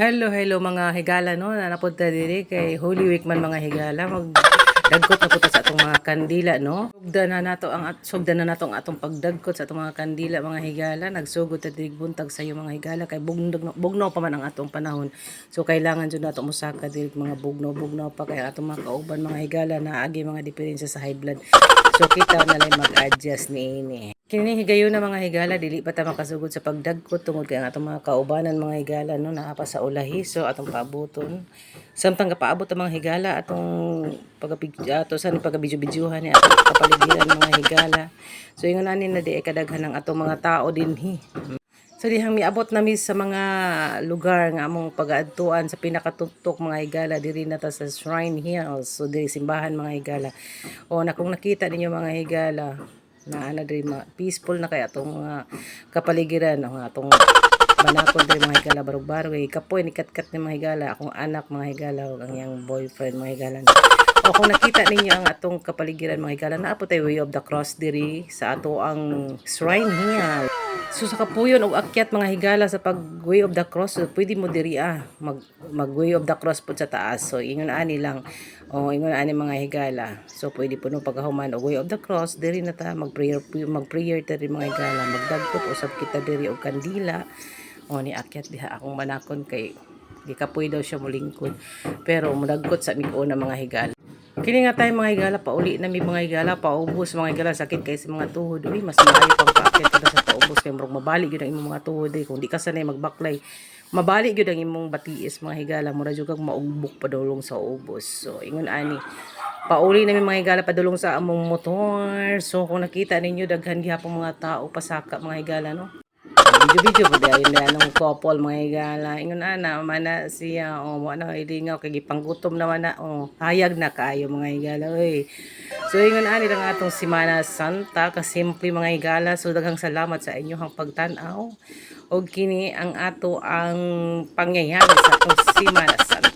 Hello, hello mga higala no. Nanapunta diri kay Holy Week man mga higala. Mag dagkot na puta sa atong mga kandila no. Sugda na nato ang at- sugda na nato ang atong pagdagkot sa atong mga kandila mga higala. Nagsugod ta diri buntag sa iyo mga higala kay bugnaw bugnaw pa man ang atong panahon. So kailangan jud nato musaka diri mga bugnaw bugnaw pa kay atong mga kauban mga higala na agi mga diferensya sa high blood. So kita na lang mag-adjust ni ini. Kini higayon na mga higala dili pa ta makasugod sa pagdagkot tungod kay ang atong mga kaubanan mga higala no naa pa sa ulahi so atong paaboton. Samtang kapaabot ang mga higala atong pagapig ato sa pagabidyo-bidyuhan ni atong kapaligiran mga higala. So ingon ani na di kadaghan ng atong mga tao dinhi. So dihang miabot nami sa mga lugar nga among pagaadtuan sa pinakatutok mga higala diri na ta sa Shrine Hills. So diri simbahan mga higala. O na kung nakita ninyo mga higala na ana diri peaceful na kay atong mga kapaligiran ang atong manakon diri mga higala barog-barog kay kapoy ni katkat ni mga higala akong anak mga higala ug ang iyang boyfriend mga higala. O kung nakita ninyo ang atong kapaligiran mga higala naa po tayo way of the cross diri sa ato ang Shrine Hill. So sa kapuyon o akyat mga higala sa pag way of the cross, so, pwede mo diri ah mag mag way of the cross po sa taas. So ingon ani lang o ingon ani mga higala. So pwede po no pagkahuman o way of the cross diri na ta mag prayer mag prayer diri mga higala magdagkot usab kita diri og kandila. O ni akyat diha akong manakon kay di kapoy daw siya mulingkod. Pero mudagkot sa miko na mga higala. Kini nga tayo mga higala, pauli na may mga higala, paubos mga higala, sakit kay sa mga tuhod. Uy, mas maayo pang paakit ka sa paubos kay murag mabalik gyud ang imong mga tuhod eh. Kung di ka sanay magbaklay, mabalik gyud ang imong batiis mga higala, mura jud kag maugbok padulong sa ubos. So ingon ani, pauli na may mga higala padulong sa among motor. So kung nakita ninyo daghan gihapon mga tao pasaka mga higala no. Video-video po dahil anong couple mga higala. Ingon ana, mana siya, o, mo na, ilingaw, kay gipanggutom naman na, o, hayag na kaayo mga higala, oy. So, ingon ani lang atong Simana Santa, kasimple mga higala, so daghang salamat sa inyong pagtanaw. O kini ang ato ang pangyayari sa atong Simana Santa.